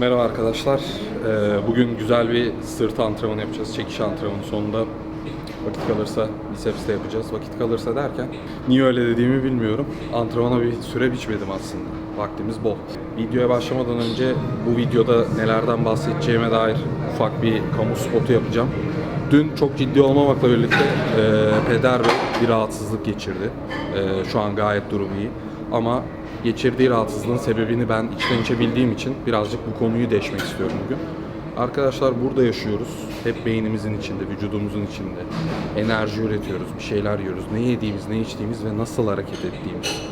Merhaba arkadaşlar. Ee, Bugün güzel bir sırt antrenmanı yapacağız. Çekiş antrenmanı sonunda vakit kalırsa biceps de yapacağız. Vakit kalırsa derken niye öyle dediğimi bilmiyorum. Antrenmana bir süre biçmedim aslında. Vaktimiz bol. Videoya başlamadan önce bu videoda nelerden bahsedeceğime dair ufak bir kamu spotu yapacağım. Dün çok ciddi olmamakla birlikte e, peder bey bir rahatsızlık geçirdi. E, şu an gayet durum iyi. Ama geçirdiği rahatsızlığın sebebini ben içten içe bildiğim için birazcık bu konuyu deşmek istiyorum bugün. Arkadaşlar burada yaşıyoruz. Hep beynimizin içinde, vücudumuzun içinde. Enerji üretiyoruz, bir şeyler yiyoruz. Ne yediğimiz, ne içtiğimiz ve nasıl hareket ettiğimiz.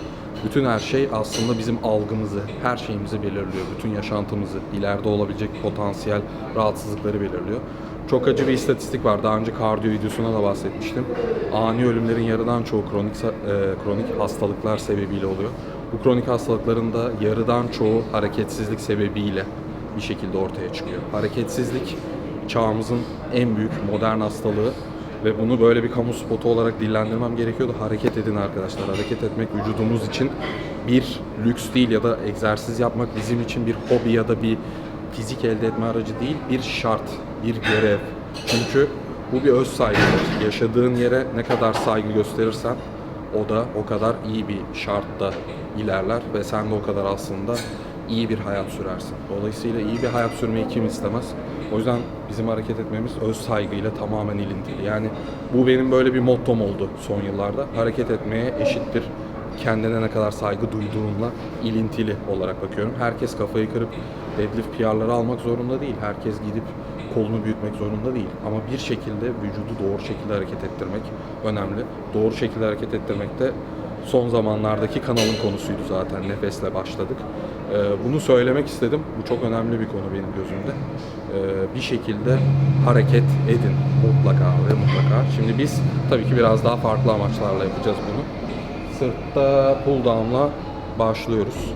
Bütün her şey aslında bizim algımızı, her şeyimizi belirliyor. Bütün yaşantımızı, ileride olabilecek potansiyel rahatsızlıkları belirliyor. Çok acı bir istatistik var. Daha önce kardiyo videosuna da bahsetmiştim. Ani ölümlerin yarıdan çoğu kronik e, kronik hastalıklar sebebiyle oluyor. Bu kronik hastalıkların da yarıdan çoğu hareketsizlik sebebiyle bir şekilde ortaya çıkıyor. Hareketsizlik çağımızın en büyük modern hastalığı ve bunu böyle bir kamu spotu olarak dillendirmem gerekiyordu. Hareket edin arkadaşlar. Hareket etmek vücudumuz için bir lüks değil ya da egzersiz yapmak bizim için bir hobi ya da bir fizik elde etme aracı değil, bir şart, bir görev. Çünkü bu bir öz saygıdır. Yaşadığın yere ne kadar saygı gösterirsen o da o kadar iyi bir şartta ilerler ve sen de o kadar aslında iyi bir hayat sürersin. Dolayısıyla iyi bir hayat sürmeyi kim istemez? O yüzden bizim hareket etmemiz öz saygıyla tamamen ilintili. Yani bu benim böyle bir mottom oldu son yıllarda. Hareket etmeye eşittir kendine ne kadar saygı duyduğunla ilintili olarak bakıyorum. Herkes kafayı kırıp deadlift PR'ları almak zorunda değil. Herkes gidip kolunu büyütmek zorunda değil. Ama bir şekilde vücudu doğru şekilde hareket ettirmek önemli. Doğru şekilde hareket ettirmek de son zamanlardaki kanalın konusuydu zaten. Nefesle başladık. Ee, bunu söylemek istedim. Bu çok önemli bir konu benim gözümde. Ee, bir şekilde hareket edin mutlaka ve mutlaka. Şimdi biz tabii ki biraz daha farklı amaçlarla yapacağız bunu. Sırtta pull down'la başlıyoruz.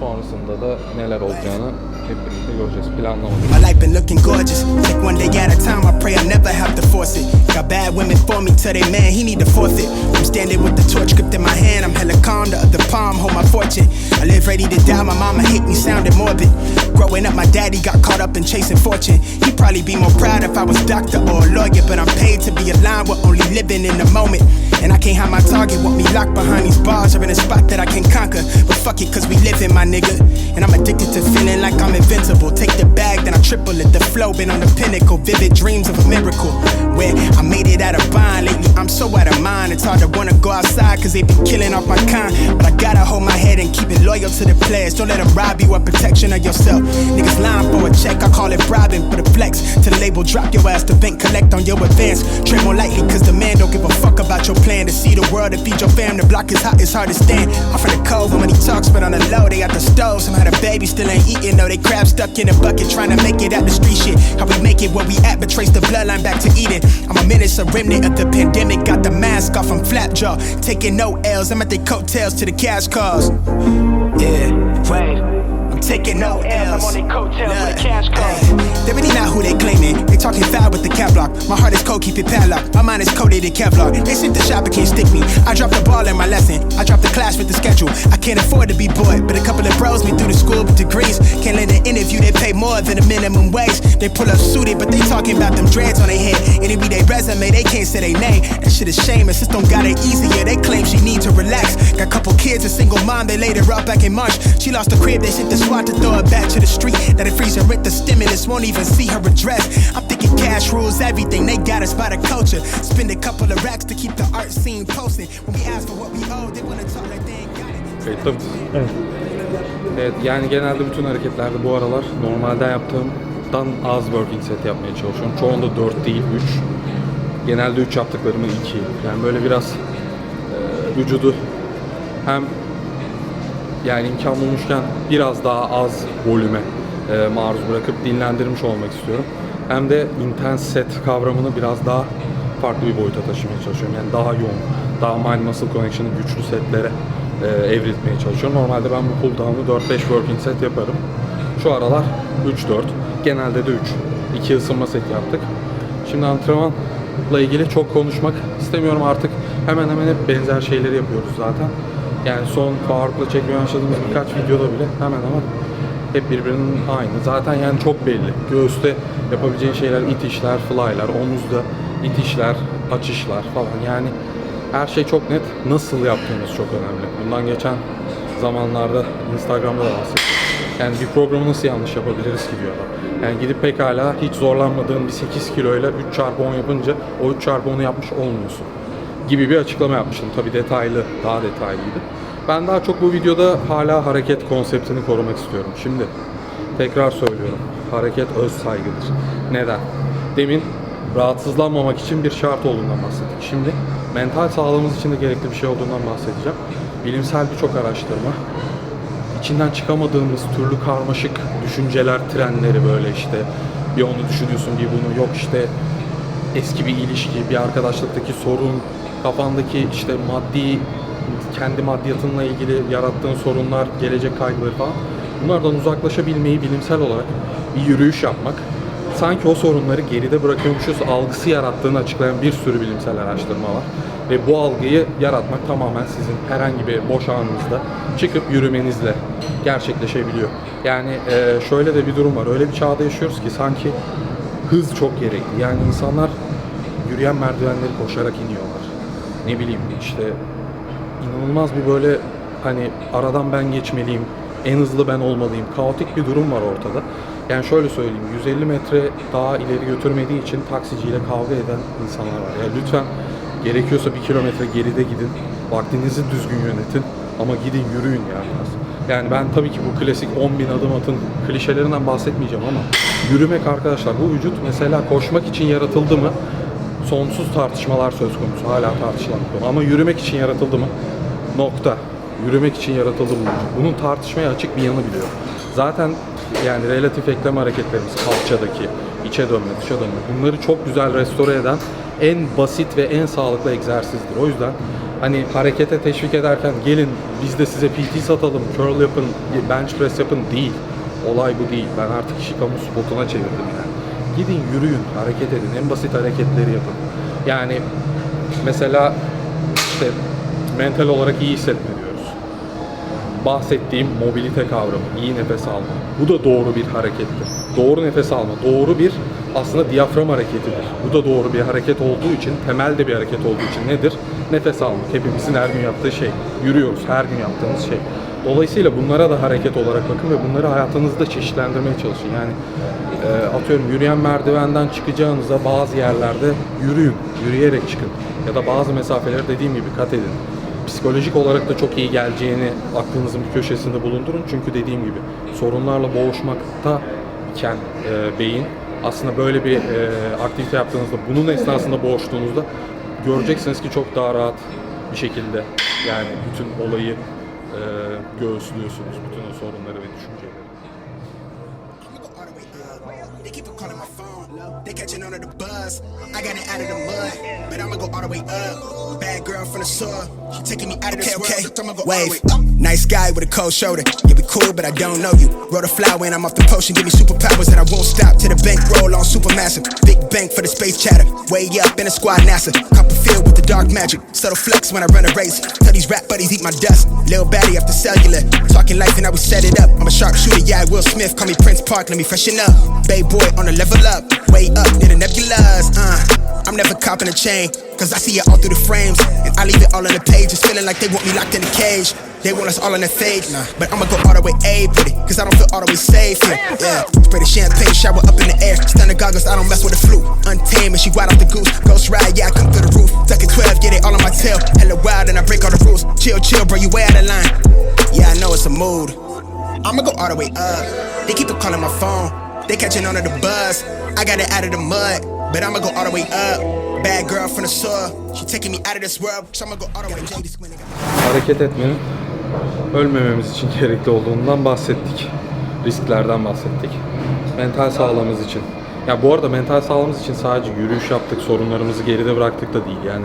Sonrasında da neler olacağını hep birlikte göreceğiz. My life been looking gorgeous. Take one day at a time. I pray I never have to force it. Got bad women for me. They man he need to forfeit. I'm standing with the torch gripped in my hand. I'm hella calm. The other palm hold my fortune. I live ready to die. My mama hate me sounding morbid. Growing up, my daddy got caught up in chasing fortune. He'd probably be more proud if I was doctor or a lawyer. But I'm paid to be aligned with only living in the moment. And I can't hide my target. Want me locked behind these bars or in a spot that I can conquer. But fuck it, cause we live in my nigga. And I'm addicted to feeling like I'm invincible. Take the bag, then I triple it. The flow been on the pinnacle. Vivid dreams of a miracle. Where I made it out of bind. Lately, I'm so out of mind. It's hard to wanna go outside cause they been killing off my kind. But I gotta hold my head and keep it loyal to the players. Don't let them rob you of protection of yourself. Niggas lying for a check, I call it bribing for the flex. To the label, drop your ass to bank, collect on your advance. Tread more lightly cause the man don't give a fuck about your plan. To see the world and feed your fam, the block is hot, it's hard to stand. I'm from the cove, when he talks, but on the low, they got the stove. Somehow the baby still ain't eating, though they crab stuck in a bucket trying to make it out the street shit. How we make it where we at, but trace the bloodline back to Eden. I'm a menace, a remnant of the pandemic. Got the mask off, I'm flapjaw. Taking no L's, I'm at the coattails to the cash cars. Yeah, Wait, I'm taking no L's. I'm on their coattails with a cash Look, They really not who they claiming. They talking foul with the cap lock. My heart is cold, keep it padlocked. My mind is coated in Kevlar. They sent the shop, but can't stick me. I dropped the ball in my lesson. I dropped the class with the schedule. I can't afford to be bored, but a couple of bros me through the school with degrees. Can't let an interview, they pay more than the minimum wage. They pull up suited, but they talking about them dreads on their head. And it be their resume, they can't say their name. That shit is shame. And system got it easier. They claim she need to relax. Got a couple kids, a single mom, they laid her up back in March. She lost her crib, they sent the SWAT to throw her back to the street. That it freeze her rent, the stimulus won't even see her address. I'm thinking cash rules everything. They got us by the culture. Spend a couple of racks to keep the art scene posting. When we ask for what we owe, they wanna talk like they ain't got it. Kayıtta mısın? Evet. Evet yani genelde bütün hareketlerde bu aralar normalde yaptığımdan az working set yapmaya çalışıyorum. Çoğunda 4 değil 3. Genelde 3 yaptıklarımı 2. Yani böyle biraz e, vücudu hem yani imkan bulmuşken biraz daha az volüme e, maruz bırakıp dinlendirmiş olmak istiyorum. Hem de intense set kavramını biraz daha farklı bir boyuta taşımaya çalışıyorum. Yani daha yoğun, daha mind muscle connection'ı güçlü setlere e, evriltmeye çalışıyorum. Normalde ben bu pull down'u 4-5 working set yaparım. Şu aralar 3-4, genelde de 3. 2 ısınma seti yaptık. Şimdi antrenmanla ilgili çok konuşmak istemiyorum artık. Hemen hemen hep benzer şeyleri yapıyoruz zaten. Yani son powerpull'la çekmeye başladığımız birkaç videoda bile hemen hemen hep birbirinin aynı. Zaten yani çok belli. Göğüste yapabileceğin şeyler itişler, fly'lar, omuzda itişler, açışlar falan. Yani her şey çok net. Nasıl yaptığımız çok önemli. Bundan geçen zamanlarda Instagram'da da bahsettim. Yani bir programı nasıl yanlış yapabiliriz ki diyor adam. Yani gidip pekala hiç zorlanmadığın bir 8 kiloyla 3 çarpı 10 yapınca o 3 çarpı 10'u yapmış olmuyorsun. Gibi bir açıklama yapmıştım. Tabi detaylı, daha detaylıydı. Ben daha çok bu videoda hala hareket konseptini korumak istiyorum. Şimdi tekrar söylüyorum. Hareket öz saygıdır. Neden? Demin rahatsızlanmamak için bir şart olduğundan bahsettik. Şimdi mental sağlığımız için de gerekli bir şey olduğundan bahsedeceğim. Bilimsel birçok araştırma içinden çıkamadığımız türlü karmaşık düşünceler, trenleri böyle işte bir onu düşünüyorsun bir bunu yok işte eski bir ilişki, bir arkadaşlıktaki sorun, kafandaki işte maddi kendi maddiyatınla ilgili yarattığın sorunlar, gelecek kaygıları falan. Bunlardan uzaklaşabilmeyi bilimsel olarak bir yürüyüş yapmak, sanki o sorunları geride bırakıyormuşuz algısı yarattığını açıklayan bir sürü bilimsel araştırma var. Ve bu algıyı yaratmak tamamen sizin herhangi bir boş anınızda çıkıp yürümenizle gerçekleşebiliyor. Yani e, şöyle de bir durum var. Öyle bir çağda yaşıyoruz ki sanki hız çok gerekli. Yani insanlar yürüyen merdivenleri koşarak iniyorlar. Ne bileyim işte inanılmaz bir böyle hani aradan ben geçmeliyim, en hızlı ben olmalıyım. Kaotik bir durum var ortada. Yani şöyle söyleyeyim, 150 metre daha ileri götürmediği için taksiciyle kavga eden insanlar var. Ya lütfen gerekiyorsa bir kilometre geride gidin, vaktinizi düzgün yönetin ama gidin yürüyün ya biraz. Yani ben tabii ki bu klasik 10 bin adım atın klişelerinden bahsetmeyeceğim ama yürümek arkadaşlar bu vücut mesela koşmak için yaratıldı mı sonsuz tartışmalar söz konusu. Hala tartışılan. Ama yürümek için yaratıldı mı? Nokta. Yürümek için yaratıldı mı? Bunun tartışmaya açık bir yanı biliyor. Zaten yani relatif eklem hareketlerimiz kalçadaki, içe dönme, dışa dönme bunları çok güzel restore eden en basit ve en sağlıklı egzersizdir. O yüzden hani harekete teşvik ederken gelin biz de size PT satalım, curl yapın, bench press yapın değil. Olay bu değil. Ben artık işi kamu spotuna çevirdim yani. Gidin yürüyün, hareket edin. En basit hareketleri yapın. Yani mesela işte mental olarak iyi hissetme diyoruz. Bahsettiğim mobilite kavramı, iyi nefes alma. Bu da doğru bir harekettir. Doğru nefes alma, doğru bir aslında diyafram hareketidir. Bu da doğru bir hareket olduğu için, temel de bir hareket olduğu için nedir? Nefes almak. Hepimizin her gün yaptığı şey. Yürüyoruz, her gün yaptığımız şey. Dolayısıyla bunlara da hareket olarak bakın ve bunları hayatınızda çeşitlendirmeye çalışın. Yani e, atıyorum yürüyen merdivenden çıkacağınıza bazı yerlerde yürüyün, yürüyerek çıkın. Ya da bazı mesafeleri dediğim gibi kat edin. Psikolojik olarak da çok iyi geleceğini aklınızın bir köşesinde bulundurun. Çünkü dediğim gibi sorunlarla boğuşmakta iken e, beyin aslında böyle bir e, aktivite yaptığınızda, bunun esnasında boğuştuğunuzda göreceksiniz ki çok daha rahat bir şekilde yani bütün olayı e, göğüslüyorsunuz, bütün o sorunları ve düşünceleri. They keep on calling my phone. They catching on to the buzz. I got it out of the mud, but I'ma go all the way up. Bad girl from the sewer. She taking me out of this world. so I'ma go all the way up. Nice guy with a cold shoulder. You be cool, but I don't know you. Wrote a flower and I'm off the potion. Give me superpowers and I won't stop to the bank roll on supermassive. Big bank for the space chatter. Way up in the squad NASA. Copperfield with the dark magic. Subtle flex when I run a race. Tell these rap buddies eat my dust. Lil baddie after cellular. Talking life and I we set it up. I'm a sharpshooter, yeah, Will Smith. Call me Prince Park, let me freshen up. Bay boy on the level up. Way up near the nebulas. Uh, I'm never copping a chain. Cause I see it all through the frames. And I leave it all on the pages. Feeling like they want me locked in a cage. They want us all on their fade. Nah, but I'ma go all the way A with it. Cause I don't feel all the way safe here. Yeah. Spray the champagne, shower up in the air. Stunner goggles, I don't mess with the flu. Untamed and she wild off the goose. Ghost ride, yeah, I come through the roof. Ducking 12, get it all on my tail. Hella wild and I break all the rules. Chill, chill, bro, you way out of line. Yeah, I know it's a mood. I'ma go all the way up. They keep on calling my phone. They catching on to the buzz. I got it out of the mud, but I'ma go all the way up. Bad girl from the sewer. She taking me out of this world. So I'ma go all the way up. hareket etmenin ölmememiz için gerekli olduğundan bahsettik. Risklerden bahsettik. Mental sağlığımız için. Ya bu arada mental sağlığımız için sadece yürüyüş yaptık, sorunlarımızı geride bıraktık da değil. Yani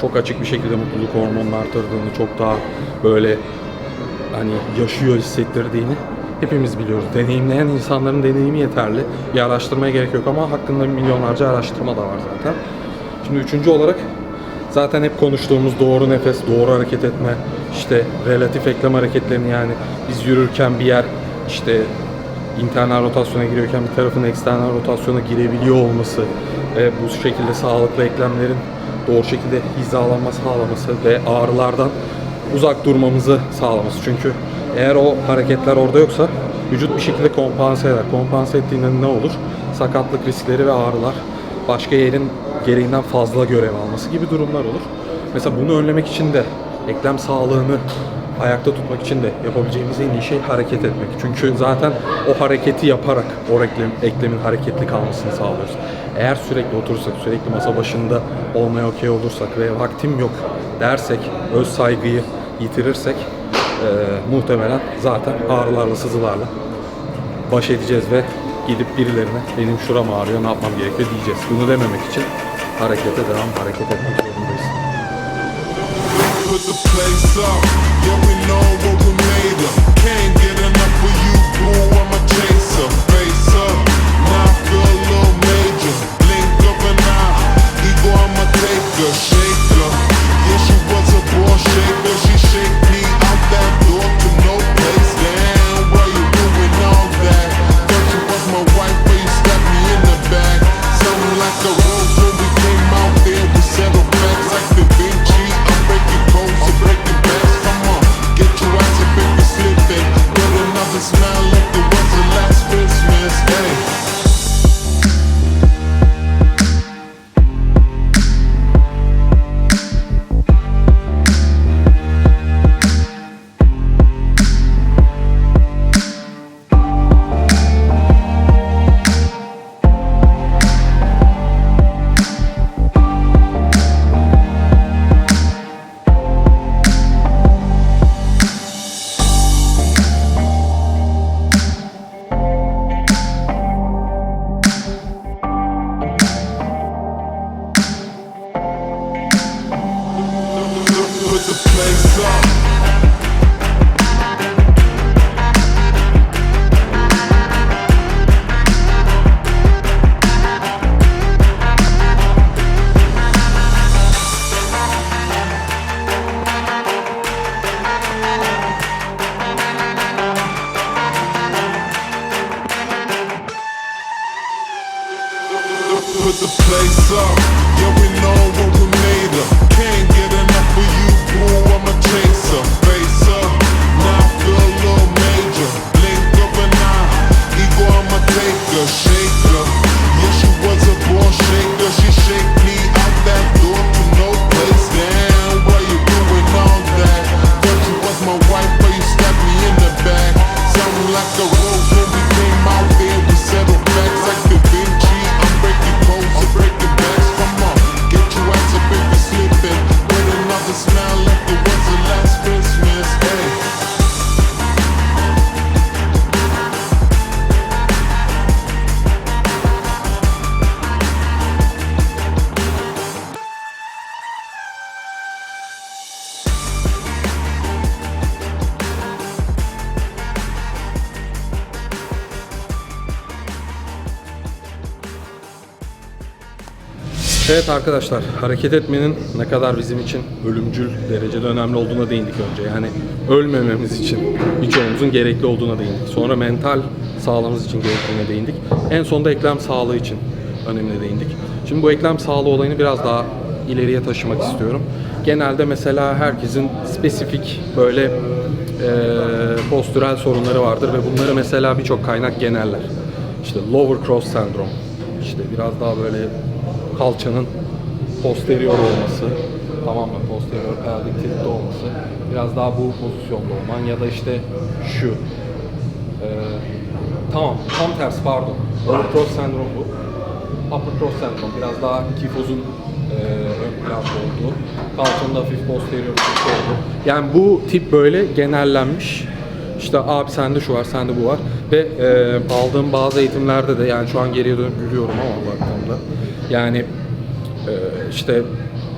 çok açık bir şekilde mutluluk hormonunu artırdığını, çok daha böyle hani yaşıyor hissettirdiğini hepimiz biliyoruz. Deneyimleyen insanların deneyimi yeterli. Bir araştırmaya gerek yok ama hakkında milyonlarca araştırma da var zaten. Şimdi üçüncü olarak zaten hep konuştuğumuz doğru nefes, doğru hareket etme, işte relatif eklem hareketlerini yani biz yürürken bir yer işte internal rotasyona giriyorken bir tarafın eksternal rotasyona girebiliyor olması ve bu şekilde sağlıklı eklemlerin doğru şekilde hizalanma sağlaması ve ağrılardan uzak durmamızı sağlaması. Çünkü eğer o hareketler orada yoksa vücut bir şekilde kompanse eder. Kompanse ettiğinde ne olur? Sakatlık riskleri ve ağrılar başka yerin gereğinden fazla görev alması gibi durumlar olur. Mesela bunu önlemek için de eklem sağlığını ayakta tutmak için de yapabileceğimiz en iyi şey hareket etmek. Çünkü zaten o hareketi yaparak o eklem, eklemin hareketli kalmasını sağlıyoruz. Eğer sürekli oturursak, sürekli masa başında olmaya okey olursak ve vaktim yok dersek, öz saygıyı yitirirsek e, muhtemelen zaten ağrılarla, sızılarla baş edeceğiz ve gidip birilerine benim şuram ağrıyor ne yapmam gerekiyor diyeceğiz. Bunu dememek için harekete devam, hareket etmek zorundayız. put the. Yeah, she was a ball shaker. She shake Evet arkadaşlar, hareket etmenin ne kadar bizim için ölümcül derecede önemli olduğuna değindik önce. Yani ölmememiz için birçoğumuzun gerekli olduğuna değindik. Sonra mental sağlığımız için gerektiğine değindik. En sonunda eklem sağlığı için önemli değindik. Şimdi bu eklem sağlığı olayını biraz daha ileriye taşımak istiyorum. Genelde mesela herkesin spesifik böyle eee postürel sorunları vardır ve bunları mesela birçok kaynak geneller. İşte lower cross sendrom, işte biraz daha böyle kalçanın posterior olması, tamam mı? Posterior pelvic tilt'te olması, biraz daha bu pozisyonda olman ya da işte şu. Ee, tamam, tam tersi pardon. Lower cross sendrom bu. Upper cross sendrom biraz daha kifozun e, ön planda olduğu, kalçanın hafif posterior tilt'te olduğu. Yani bu tip böyle genellenmiş. İşte abi sende şu var, sende bu var. Ve e, aldığım bazı eğitimlerde de yani şu an geriye dönüp gülüyorum ama baktığımda. Yani e, işte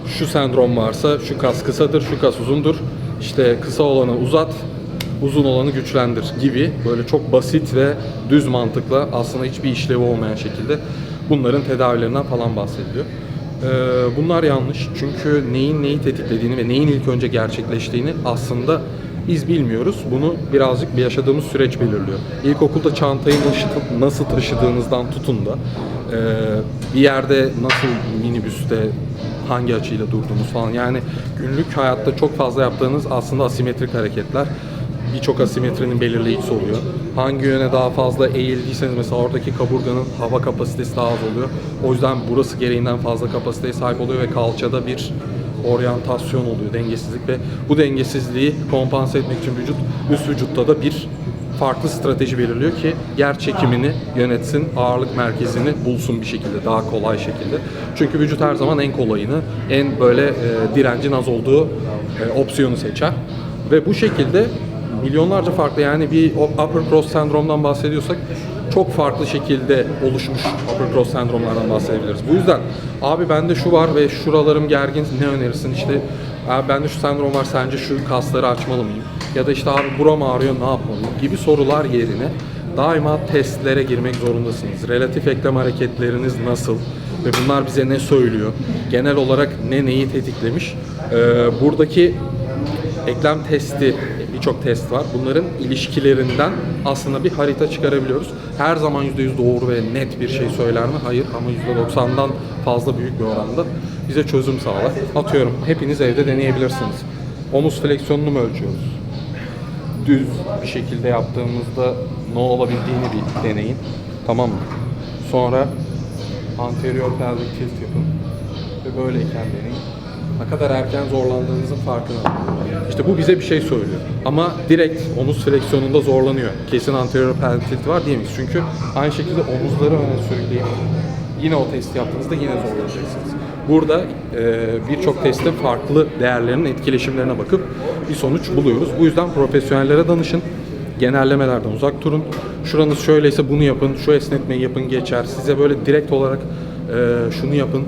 şu sendrom varsa şu kas kısadır, şu kas uzundur. İşte kısa olanı uzat, uzun olanı güçlendir gibi böyle çok basit ve düz mantıkla aslında hiçbir işlevi olmayan şekilde bunların tedavilerinden falan bahsediliyor. Ee, bunlar yanlış çünkü neyin neyi tetiklediğini ve neyin ilk önce gerçekleştiğini aslında Biz bilmiyoruz. Bunu birazcık bir yaşadığımız süreç belirliyor. İlkokulda çantayı nasıl, nasıl taşıdığınızdan tutun da bir yerde nasıl minibüste hangi açıyla durduğunuz falan. Yani günlük hayatta çok fazla yaptığınız aslında asimetrik hareketler birçok asimetrinin belirleyicisi oluyor. Hangi yöne daha fazla eğildiyseniz mesela oradaki kaburganın hava kapasitesi daha az oluyor. O yüzden burası gereğinden fazla kapasiteye sahip oluyor ve kalçada bir oryantasyon oluyor, dengesizlik ve bu dengesizliği kompanse etmek için vücut üst vücutta da bir farklı strateji belirliyor ki yer çekimini yönetsin, ağırlık merkezini bulsun bir şekilde, daha kolay şekilde. Çünkü vücut her zaman en kolayını, en böyle e, direncin az olduğu e, opsiyonu seçer. Ve bu şekilde milyonlarca farklı yani bir upper cross sendromdan bahsediyorsak çok farklı şekilde oluşmuş cross sendromlardan bahsedebiliriz. Bu yüzden abi bende şu var ve şuralarım gergin ne önerirsin işte abi bende şu sendrom var sence şu kasları açmalı mıyım? Ya da işte abi buram ağrıyor ne yapmalıyım gibi sorular yerine daima testlere girmek zorundasınız. Relatif eklem hareketleriniz nasıl ve bunlar bize ne söylüyor? Genel olarak ne neyi tetiklemiş? Ee, buradaki eklem testi birçok test var. Bunların ilişkilerinden aslında bir harita çıkarabiliyoruz. Her zaman %100 doğru ve net bir şey söyler mi? Hayır ama %90'dan fazla büyük bir oranda bize çözüm sağlar. Atıyorum hepiniz evde deneyebilirsiniz. Omuz fleksiyonunu mu ölçüyoruz? Düz bir şekilde yaptığımızda ne olabildiğini bir deneyin. Tamam mı? Sonra anterior pelvic tilt yapın. Ve böyleyken deneyin. Ne kadar erken zorlandığınızın farkına. İşte bu bize bir şey söylüyor. Ama direkt omuz fleksiyonunda zorlanıyor. Kesin anterior pelvic var diyemeyiz. Çünkü aynı şekilde omuzları öne sürükleyip yine o testi yaptığınızda yine zorlanacaksınız. Burada e, birçok testin farklı değerlerinin etkileşimlerine bakıp bir sonuç buluyoruz. Bu yüzden profesyonellere danışın. Genellemelerden uzak durun. Şuranız şöyleyse bunu yapın, şu esnetmeyi yapın geçer. Size böyle direkt olarak e, şunu yapın,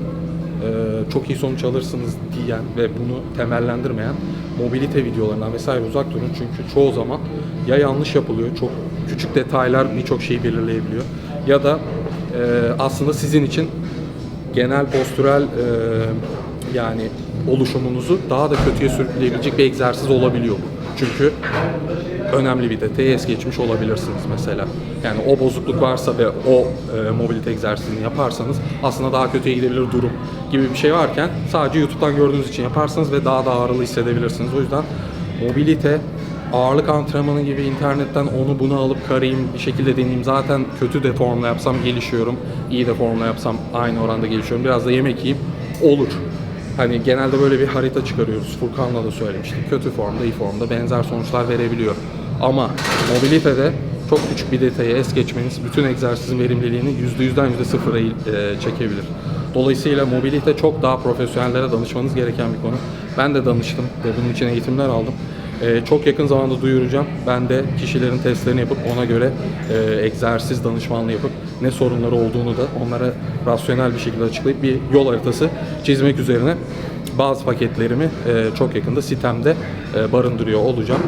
çok iyi sonuç alırsınız diyen ve bunu temellendirmeyen mobilite videolarından vesaire uzak durun. Çünkü çoğu zaman ya yanlış yapılıyor, çok küçük detaylar birçok şeyi belirleyebiliyor ya da e, aslında sizin için genel postürel e, yani oluşumunuzu daha da kötüye sürükleyebilecek bir egzersiz olabiliyor bu. Çünkü önemli bir detayı es geçmiş olabilirsiniz mesela. Yani o bozukluk varsa ve o e, mobilite egzersizini yaparsanız aslında daha kötüye gidebilir durum gibi bir şey varken sadece YouTube'dan gördüğünüz için yaparsanız ve daha da ağrılı hissedebilirsiniz. O yüzden mobilite ağırlık antrenmanı gibi internetten onu bunu alıp karayım bir şekilde deneyeyim. Zaten kötü de formla yapsam gelişiyorum. iyi de formla yapsam aynı oranda gelişiyorum. Biraz da yemek yiyeyim olur. Hani genelde böyle bir harita çıkarıyoruz. Furkan'la da söylemiştik. Kötü formda, iyi formda benzer sonuçlar verebiliyor. Ama mobilitede çok küçük bir detayı es geçmeniz bütün egzersizin verimliliğini %100'den %0'a e, çekebilir. Dolayısıyla mobilite çok daha profesyonellere danışmanız gereken bir konu. Ben de danıştım ve bunun için eğitimler aldım. Ee, çok yakın zamanda duyuracağım. Ben de kişilerin testlerini yapıp ona göre e, egzersiz danışmanlığı yapıp ne sorunları olduğunu da onlara rasyonel bir şekilde açıklayıp bir yol haritası çizmek üzerine bazı paketlerimi e, çok yakında sitemde e, barındırıyor olacağım.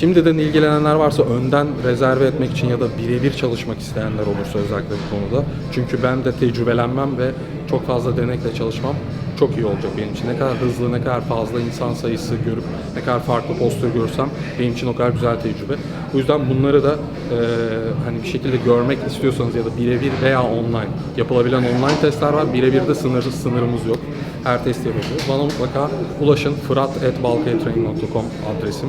Şimdiden ilgilenenler varsa önden rezerve etmek için ya da birebir çalışmak isteyenler olursa özellikle bu konuda. Çünkü ben de tecrübelenmem ve çok fazla denekle çalışmam çok iyi olacak benim için. Ne kadar hızlı, ne kadar fazla insan sayısı görüp, ne kadar farklı postür görsem benim için o kadar güzel tecrübe. Bu yüzden bunları da e, hani bir şekilde görmek istiyorsanız ya da birebir veya online yapılabilen online testler var. Birebir de sınırsız sınırımız yok. Her test yapabiliyoruz. Bana mutlaka ulaşın. fırat.balkayatraining.com adresim.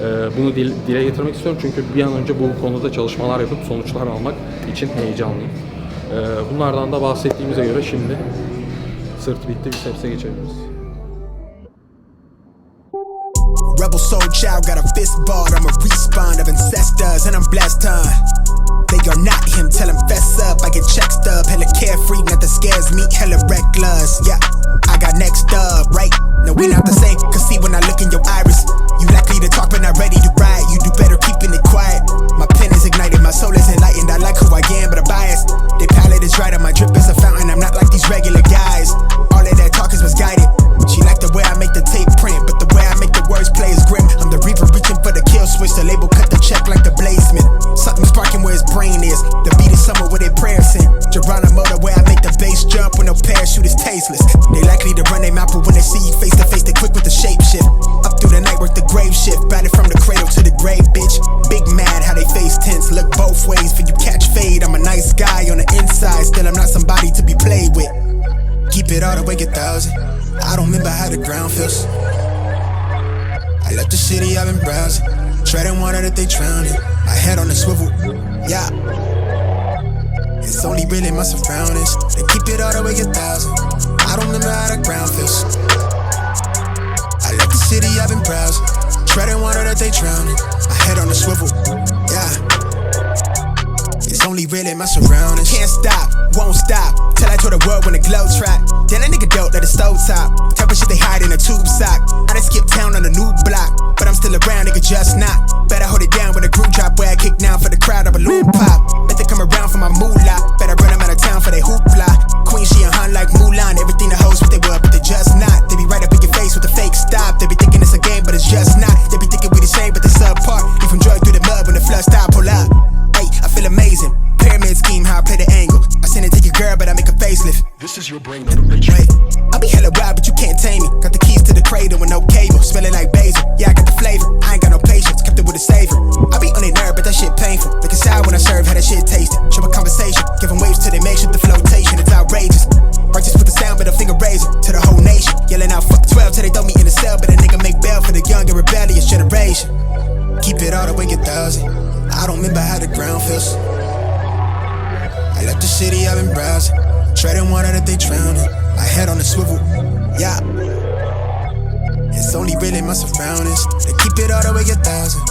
Ee, bunu dil, dile getirmek istiyorum çünkü bir an önce bu konuda çalışmalar yapıp sonuçlar almak için heyecanlıyım. Ee, bunlardan da bahsettiğimize göre şimdi sırt bitti, bisepse geçebiliriz. Rebel soul child got a fist balled. I'm a respawn of ancestors, and I'm blessed, huh? Are not him, tell him fess up. I get check stub, hella carefree, nothing scares me, hella reckless. Yeah, I got next up, right? No, we not the same, cause see when I look in your iris, left the city, I've been browsing. Treading water that they drowning. My head on the swivel, yeah. It's only really my surroundings. They keep it all the way a thousand. I don't remember how the ground feels. I left the city, I've been browsing. Treading water that they drowning. My head on the swivel, yeah. It's only really my surroundings. Can't stop, won't stop. Till I tour the world when the glow trap. Then a nigga dope at the stove top. Type shit they hide in a tube sock. I done skip town on a new block. But I'm still around, nigga, just not. Better hold it down with a group drop where I kick down for the crowd, a balloon pop. Bet they come around for my moolah. Better run them out of town for they hoopla. Queen, she a hun like Mulan. Everything the hoes what they were, but they just not. They be right up in your face with the fake stop. They be thinking it's a game, but it's just not. They be thinking we the same, but they subpar. You from drug through the mud when the flood stop, pull up. Hey, I feel amazing. Pyramid scheme, how I play the angle. I send it to your girl, but I make. Is your brain on the. Hey, I be hella wild, but you can't tame me. Got the keys to the cradle with no cable. Smelling like basil. Yeah, I got the flavor. I ain't got no patience. Kept it with a savor. I be on their nerve, but that shit painful. Looking sour when I serve, how that shit tasted. Triple conversation. Giving waves till they make shit the flotation. It's outrageous. Righteous with the sound, but a finger raising to the whole nation. Yelling out fuck 12 till they throw me in the cell, but a nigga make bail for the young and rebellious generation. Keep it all the way a thousand. I don't remember how the ground feels. I left the city, I've been browsing. Treading water that they drowning. My head on the swivel, yeah. It's only really my surroundings. They keep it all the way a thousand.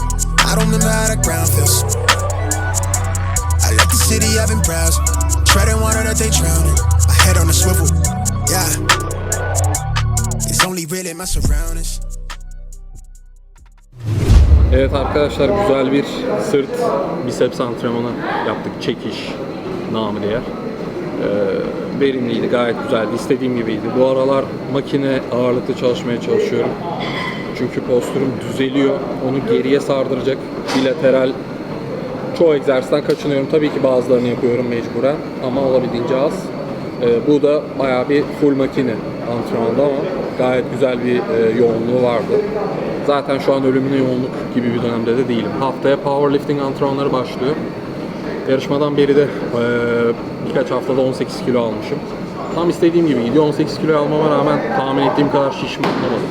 I don't remember how the ground feels. I left the city, I've been browsing. Treading water that they drowning. My head on the swivel, yeah. It's only really my surroundings. Evet arkadaşlar güzel bir sırt biceps antrenmanı yaptık. Çekiş namı diğer. Ee, verimliydi, gayet güzeldi. İstediğim gibiydi. Bu aralar makine ağırlıklı çalışmaya çalışıyorum. Çünkü postürüm düzeliyor. Onu geriye sardıracak bilateral çoğu egzersizden kaçınıyorum. Tabii ki bazılarını yapıyorum mecburen ama olabildiğince az. Ee, bu da bayağı bir full makine antrenmanda ama gayet güzel bir e, yoğunluğu vardı. Zaten şu an ölümüne yoğunluk gibi bir dönemde de değilim. Haftaya powerlifting antrenmanları başlıyor. Yarışmadan beri de e, birkaç haftada 18 kilo almışım. Tam istediğim gibiydi. 18 kilo almama rağmen tahmin ettiğim kadar şişman olamadım.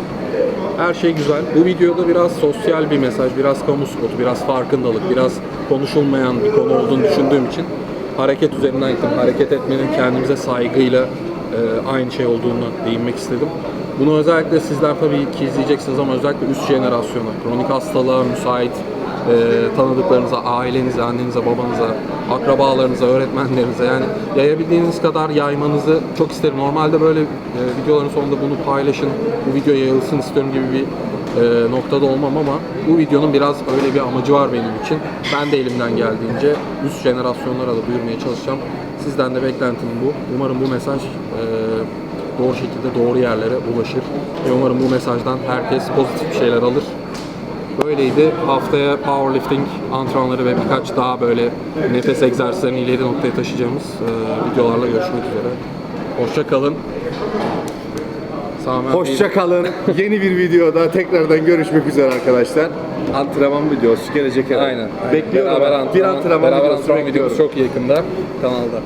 Her şey güzel. Bu videoda biraz sosyal bir mesaj, biraz kamu spotu, biraz farkındalık, biraz konuşulmayan bir konu olduğunu düşündüğüm için hareket üzerinden gittim. Hareket etmenin kendimize saygıyla e, aynı şey olduğunu değinmek istedim. Bunu özellikle sizler tabii ki izleyeceksiniz ama özellikle üst jenerasyona, kronik hastalığa müsait e, tanıdıklarınıza, ailenize, annenize, babanıza, akrabalarınıza, öğretmenlerinize yani yayabildiğiniz kadar yaymanızı çok isterim. Normalde böyle e, videoların sonunda bunu paylaşın, bu video yayılsın istiyorum gibi bir e, noktada olmam ama bu videonun biraz öyle bir amacı var benim için. Ben de elimden geldiğince üst jenerasyonlara da duyurmaya çalışacağım. Sizden de beklentim bu. Umarım bu mesaj e, doğru şekilde doğru yerlere ulaşır. Ve umarım bu mesajdan herkes pozitif şeyler alır. Böyleydi. Haftaya powerlifting antrenmanları ve birkaç daha böyle nefes egzersizlerini ileri noktaya taşıyacağımız e, videolarla görüşmek üzere. Hoşça kalın. Abi- Hoşça kalın. Yeni bir videoda tekrardan görüşmek üzere arkadaşlar. Antrenman videosu gelecek herhalde. Aynen. Bekliyorum. Beraber bir antrenman, antrenman beraber videosu antrenman videomuz bekliyorum. çok yakında kanalda.